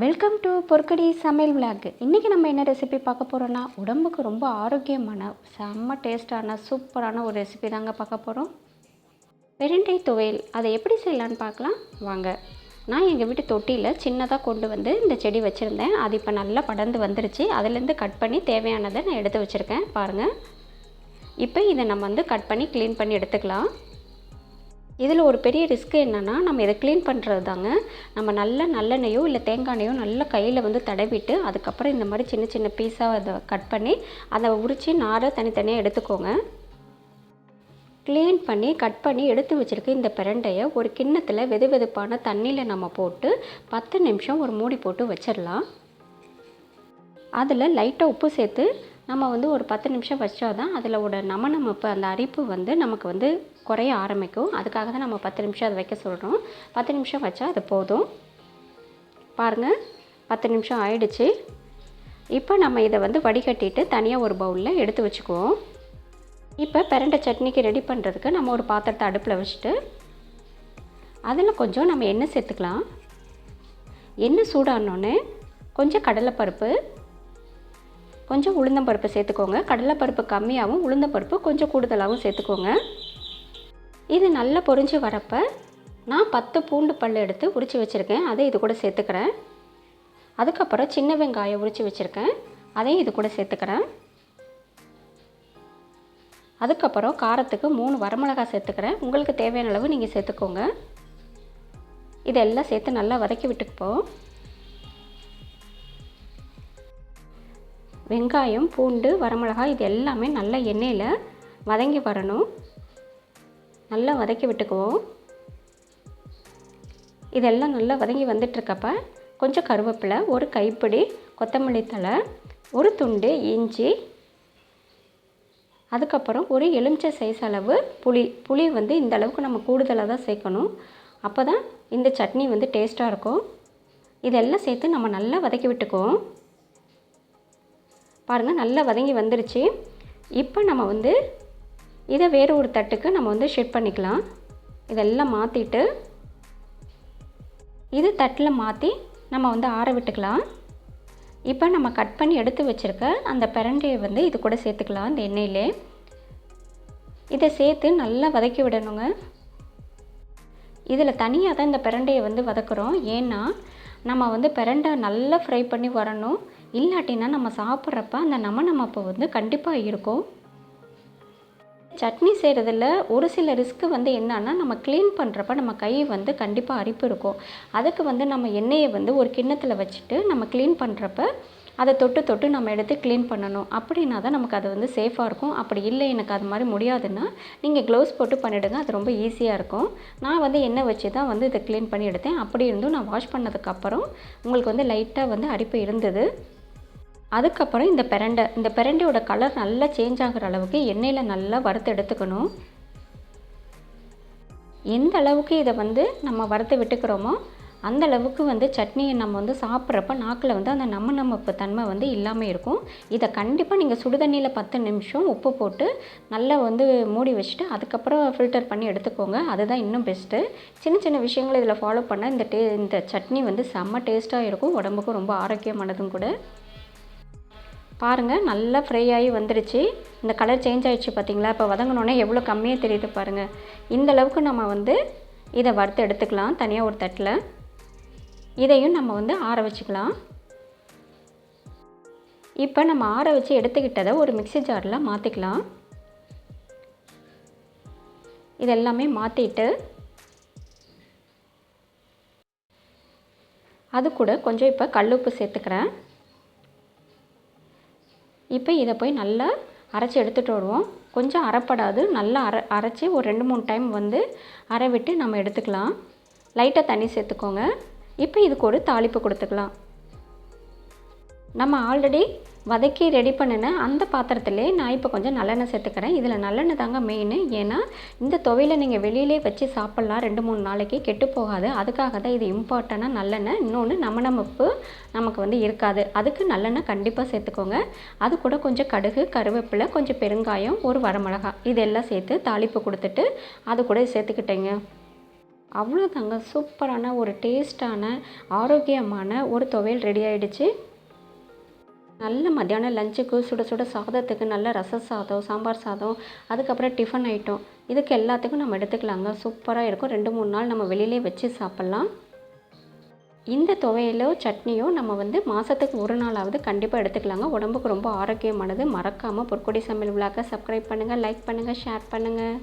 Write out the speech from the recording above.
Welcome to பொற்கடி சமையல் விளாக்கு இன்றைக்கி நம்ம என்ன ரெசிபி பார்க்க போகிறோன்னா உடம்புக்கு ரொம்ப ஆரோக்கியமான செம்ம டேஸ்டான சூப்பரான ஒரு ரெசிபி தாங்க பார்க்க போகிறோம் வெரண்டை துவையல். அதை எப்படி செய்யலான்னு பார்க்கலாம்? வாங்க. நான் எங்கள் வீட்டு தொட்டியில் சின்னதாக கொண்டு வந்து இந்த செடி வச்சுருந்தேன். அது இப்போ நல்லா படர்ந்து வந்துருச்சு. அதுலேருந்து கட் பண்ணி தேவையானதை நான் எடுத்து வச்சுருக்கேன். பாருங்கள் இப்போ இதை நம்ம வந்து கட் பண்ணி க்ளீன் பண்ணி எடுத்துக்கலாம். இதில் ஒரு பெரிய ரிஸ்க் என்னென்னா நம்ம இதை க்ளீன் பண்ணுறது தாங்க. நம்ம நல்ல நல்லெண்ணெயோ இல்லை தேங்காய் எண்ணெயோ நல்லா கையில் வந்து தடவிட்டு அதுக்கப்புறம் இந்த மாதிரி சின்ன சின்ன பீஸாக அதை கட் பண்ணி அதை உரித்து நாரை தனித்தனியாக எடுத்துக்கோங்க. க்ளீன் பண்ணி கட் பண்ணி எடுத்து வச்சுருக்க இந்த பிரண்டையை ஒரு கிண்ணத்தில் வெது வெதுப்பான தண்ணியில் நம்ம போட்டு பத்து நிமிஷம் ஒரு மூடி போட்டு வச்சிடலாம் அதில் லைட்டாக உப்பு சேர்த்து நம்ம வந்து ஒரு பத்து நிமிஷம் வச்சா தான் அதில் ஒரு நமனம் இப்போ அந்த அரிப்பு வந்து நமக்கு வந்து குறைய ஆரம்பிக்கும். அதுக்காக தான் நம்ம பத்து நிமிஷம் அதை வைக்க சொல்கிறோம் பத்து நிமிஷம் வச்சா அது போதும். பாருங்கள் பத்து நிமிஷம் ஆயிடுச்சு. இப்போ நம்ம இதை வந்து வடிகட்டிட்டு தனியாக ஒரு பவுலில் எடுத்து வச்சுக்குவோம். இப்போ பிரண்டை சட்னிக்கு ரெடி பண்ணுறதுக்கு நம்ம ஒரு பாத்திரத்தை அடுப்பில் வச்சுட்டு அதில் கொஞ்சம் நம்ம எண்ணெய் சேர்த்துக்கலாம். எண்ணெய் சூடானோடனே கொஞ்சம் கடலைப்பருப்பு கொஞ்சம் உளுந்தம்பருப்பு சேர்த்துக்கோங்க. கடலைப்பருப்பு கம்மியாகவும் உளுந்தம்பருப்பு கொஞ்சம் கூடுதலாகவும் சேர்த்துக்கோங்க. இது நல்லா பொறிஞ்சு வரப்போ நான் பத்து பூண்டு பல் எடுத்து உரித்து வச்சுருக்கேன். அதை இது கூட சேர்த்துக்கிறேன். அதுக்கப்புறம் சின்ன வெங்காயம் உரித்து வச்சுருக்கேன். அதையும் இது கூட சேர்த்துக்கிறேன். அதுக்கப்புறம் காரத்துக்கு மூணு வரமிளகாய் சேர்த்துக்கிறேன். உங்களுக்கு தேவையான அளவு நீங்கள் சேர்த்துக்கோங்க. இதெல்லாம் சேர்த்து நல்லா வதக்கி விட்டுக்குப்போம் வெங்காயம் பூண்டு வரமிளகாய் இது எல்லாமே நல்ல எண்ணெயில் வதங்கி வரணும். நல்லா வதக்கி விட்டுக்குவோம். இதெல்லாம் நல்லா வதங்கி வந்துட்டுருக்கப்ப கொஞ்சம் கருவேப்பிலை ஒரு கைப்பிடி கொத்தமல்லி தழை ஒரு துண்டு இஞ்சி அதுக்கப்புறம் ஒரு எலுமிச்சை சைஸ் அளவு புளி புளி வந்து இந்த அளவுக்கு நம்ம கூடுதலாக தான் சேர்க்கணும். அப்போ தான் இந்த சட்னி வந்து டேஸ்ட்டாக இருக்கும். இதெல்லாம் சேர்த்து நம்ம நல்லா வதக்கி விட்டுக்குவோம். பாருங்கள் நல்லா வதங்கி வந்துருச்சு. இப்போ நம்ம வந்து இதை வேறு ஒரு தட்டுக்கு நம்ம வந்து ஷிஃப்ட் பண்ணிக்கலாம். இதெல்லாம் மாற்றிட்டு இது தட்டில் மாற்றி நம்ம வந்து ஆற விட்டுக்கலாம். இப்போ நம்ம கட் பண்ணி எடுத்து வச்சுருக்க அந்த பிரண்டையை வந்து இது கூட சேர்த்துக்கலாம் இந்த எண்ணெயிலே. இதை சேர்த்து நல்லா வதக்கி விடணுங்க. இதில் தனியாக தான் இந்த பிரண்டையை வந்து வதக்குறோம். ஏன்னா நம்ம வந்து பிரண்டை நல்லா ஃப்ரை பண்ணி வரணும். இல்லாட்டினா நம்ம சாப்பிட்றப்ப அந்த நம நமப்பு வந்து கண்டிப்பாக இருக்கும். சட்னி செய்கிறதுல ஒரு சில ரிஸ்க்கு வந்து என்னன்னா நம்ம க்ளீன் பண்ணுறப்ப நம்ம கை வந்து கண்டிப்பாக அரிப்பு இருக்கும். அதுக்கு வந்து நம்ம எண்ணெயை வந்து ஒரு கிண்ணத்தில் வச்சுட்டு நம்ம க்ளீன் பண்ணுறப்ப அதை தொட்டு தொட்டு நம்ம எடுத்து க்ளீன் பண்ணணும். அப்படின்னா தான் நமக்கு அது வந்து சேஃபாக இருக்கும். அப்படி இல்லை எனக்கு அது மாதிரி முடியாதுன்னா நீங்கள் க்ளவுஸ் போட்டு பண்ணிவிடுங்க அது ரொம்ப ஈஸியாக இருக்கும். நான் வந்து எண்ணெய் வச்சு தான் வந்து இதை க்ளீன் பண்ணி எடுத்தேன். அப்படி இருந்தும் நான் வாஷ் பண்ணதுக்கப்புறம் உங்களுக்கு வந்து லைட்டாக வந்து அடிப்பு இருந்தது. அதுக்கப்புறம் இந்த பெரண்டை இந்த பெரண்டையோட கலர் நல்லா சேஞ்ச் ஆகிற அளவுக்கு எண்ணெயில் நல்லா வறுத்து எடுத்துக்கணும். எந்த அளவுக்கு இதை வந்து நம்ம வறுத்து விட்டுக்கிறோமோ அந்த அளவுக்கு வந்து சட்னியை நம்ம வந்து சாப்பிட்றப்ப நாக்கில் வந்து அந்த நம்ம நமப்பு தன்மை வந்து இல்லாமல் இருக்கும். இதை கண்டிப்பாக நீங்கள் சுடுதண்ணியில் பத்து நிமிஷம் உப்பு போட்டு நல்லா வந்து மூடி வச்சுட்டு அதுக்கப்புறம் ஃபில்டர் பண்ணி எடுத்துக்கோங்க. அதுதான் இன்னும் பெஸ்ட்டு சின்ன சின்ன விஷயங்களை இதில் ஃபாலோ பண்ணால் இந்த டே இந்த சட்னி வந்து செம்ம டேஸ்ட்டாக இருக்கும். உடம்புக்கும் ரொம்ப ஆரோக்கியமானதும் கூட. பாருங்கள் நல்லா ஃப்ரை ஆகி வந்துடுச்சு இந்த கலர் சேஞ்ச் ஆகிடுச்சு பார்த்தீங்களா இப்போ வதங்கினோடனே எவ்வளோ கம்மியாக தெரியுது பாருங்கள் இந்த அளவுக்கு நம்ம வந்து இதை வறுத்து எடுத்துக்கலாம் தனியாக ஒரு தட்டில். இதையும் நம்ம வந்து ஆற வச்சுக்கலாம். இப்போ நம்ம ஆற வச்சு எடுத்துக்கிட்டதை ஒரு மிக்சி ஜாரில் மாற்றிக்கலாம் இதெல்லாமே மாற்றிட்டு அது கூட கொஞ்சம் இப்போ கல்லுப்பு சேர்த்துக்கிறேன். இப்போ இதை போய் நல்லா அரைச்சி எடுத்துகிட்டு வருவோம். கொஞ்சம் அரைப்படாது நல்லா அரை அரைச்சி ஒரு ரெண்டு மூணு டைம் வந்து அரை விட்டு நம்ம எடுத்துக்கலாம். லைட்டாக தண்ணி சேர்த்துக்கோங்க. இப்போ இதுக்கு ஒரு தாளிப்பு கொடுத்துக்கலாம். நம்ம ஆல்ரெடி வதக்கி ரெடி பண்ணின அந்த பாத்திரத்திலே நான் இப்போ கொஞ்சம் நல்லெண்ணெய் சேர்த்துக்கிறேன். இதில் நல்லெண்ணெய் தாங்க மெயின் ஏன்னா இந்த துவையில் நீங்கள் வெளியிலே வச்சு சாப்பிட்லாம். ரெண்டு மூணு நாளைக்கு கெட்டு போகாது. அதுக்காக தான் இது இம்பார்ட்டண்ட்டாக நல்லெண்ணெய். இன்னொன்று நம்ம நமப்பு நமக்கு வந்து இருக்காது. அதுக்கு நல்லெண்ணெய் கண்டிப்பாக சேர்த்துக்கோங்க. அது கூட கொஞ்சம் கடுகு கருவேப்பிலை கொஞ்சம் பெருங்காயம் ஒரு வரமிளகாய் இதெல்லாம் சேர்த்து தாளிப்பு கொடுத்துட்டு அது கூட சேர்த்துக்கிட்டேங்க. அவ்வளோதாங்க சூப்பரான ஒரு டேஸ்டான ஆரோக்கியமான ஒரு துவையல் ரெடி ஆகிடுச்சு நல்ல மத்தியானம் லஞ்சுக்கு சுட சுட சாதத்துக்கு நல்ல ரச சாதம் சாம்பார் சாதம் அதுக்கப்புறம் டிஃபன் ஐட்டம் இதுக்கு எல்லாத்துக்கும் நம்ம எடுத்துக்கலாங்க. சூப்பராக இருக்கும். ரெண்டு மூணு நாள் நம்ம வெளியிலே வச்சு சாப்பிட்லாம். இந்த துவையலோ சட்னியோ நம்ம வந்து மாதத்துக்கு ஒரு நாளாவது கண்டிப்பாக எடுத்துக்கலாங்க. உடம்புக்கு ரொம்ப ஆரோக்கியமானது. மறக்காமல் பொற்கொடி சமையல் விழாக்க சப்ஸ்கிரைப் பண்ணுங்கள் லைக் பண்ணுங்கள் ஷேர் பண்ணுங்கள்